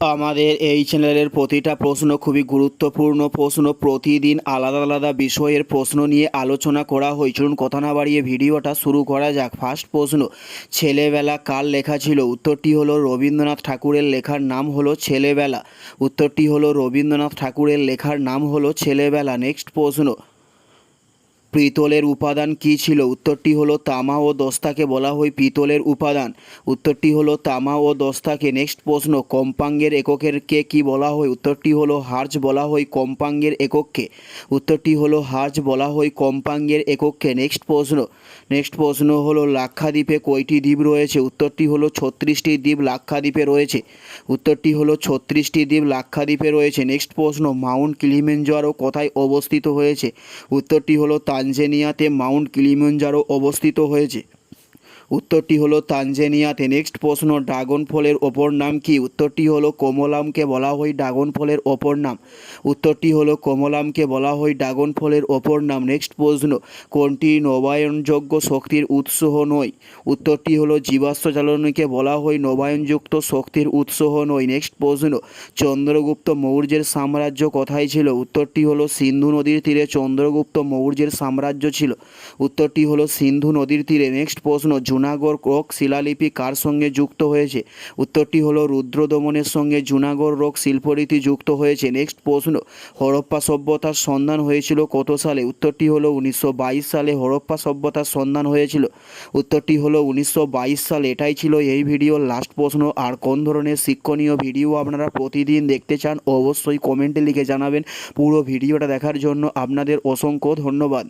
আমাদের এই চ্যানেলের প্রতিটা প্রশ্ন খুবই গুরুত্বপূর্ণ প্রশ্ন প্রতিদিন আলাদা আলাদা বিষয়ের প্রশ্ন নিয়ে আলোচনা করা হয়। চলুন কথা না বাড়িয়ে ভিডিওটা শুরু করা যাক। ফার্স্ট প্রশ্ন, ছেলেবেলা কার লেখা ছিল? উত্তরটি হলো রবীন্দ্রনাথ ঠাকুরের লেখার নাম হলো ছেলেবেলা। উত্তরটি হলো রবীন্দ্রনাথ ঠাকুরের লেখার নাম হলো ছেলেবেলা। নেক্সট প্রশ্ন পিতলের উপাদান কী ছিল? উত্তরটি হলো তামা ও দস্তাকে বলা হয় পিতলের উপাদান। উত্তরটি হলো তামা ও দস্তাকে। নেক্সট প্রশ্ন, কম্পাঙ্গের এককের কে কি বলা হয়? উত্তরটি হলো হার্জ বলা হয় কম্পাঙ্গের একককে। উত্তরটি হলো হার্জ বলা হয় কম্পাঙ্গের একককে। নেক্সট প্রশ্ন নেক্সট প্রশ্ন হলো লাক্ষাদ্বীপে কয়টি দ্বীপ রয়েছে? উত্তরটি হলো ছত্রিশটি দ্বীপ লাক্ষাদ্বীপে রয়েছে। উত্তরটি হলো ছত্রিশটি দ্বীপ লাক্ষাদ্বীপে রয়েছে। নেক্সট প্রশ্ন, মাউন্ট কিলিমেঞ্জারো কোথায় অবস্থিত হয়েছে? উত্তরটি হলো তানজেনিয়াতে মাউন্ট কিলিমঞ্জারো অবস্থিত হয়েছে। উত্তরটি হলো তানজেনিয়াতে নেক্সট প্রশ্ন ড্রাগন ফলের ওপর নাম কি? উত্তরটি হলো কমলামকে বলা হয় ড্রাগন ফলের ওপর নাম। উত্তরটি হলো কমলামকে বলা হয় ড্রাগন ফলের ওপর নাম। নেক্সট প্রশ্ন, কোনটি নবায়নযোগ্য শক্তির উৎস নয়? উত্তরটি হলো জীবাশ্ম জ্বালানিকে বলা হয় নবায়নযুক্ত শক্তির উৎস নয়। নেক্সট প্রশ্ন, চন্দ্রগুপ্ত মৌর্যের সাম্রাজ্য কোথায় ছিল? উত্তরটি হলো সিন্ধু নদীর তীরে চন্দ্রগুপ্ত মৌর্যের সাম্রাজ্য ছিল। উত্তরটি হলো সিন্ধু নদীর তীরে। নেক্সট প্রশ্ন, জুনাগড় রোগ শিলালিপি কার সঙ্গে যুক্ত হয়েছে? উত্তরটি হলো রুদ্র দমনের সঙ্গে জুনাগড় রোগ শিল্পরীতি যুক্ত হয়েছে। নেক্সট প্রশ্ন, হরপ্পা সভ্যতার সন্ধান হয়েছিল কত সালে? উত্তরটি হলো উনিশশো বাইশ সালে হরপ্পা সভ্যতার সন্ধান হয়েছিল। উত্তরটি হলো উনিশশো সালে। এটাই ছিল এই ভিডিওর লাস্ট প্রশ্ন। আর কোন ধরনের শিক্ষণীয় ভিডিও আপনারা প্রতিদিন দেখতে চান, অবশ্যই কমেন্টে লিখে জানাবেন। পুরো ভিডিওটা দেখার জন্য আপনাদের অসংখ্য ধন্যবাদ।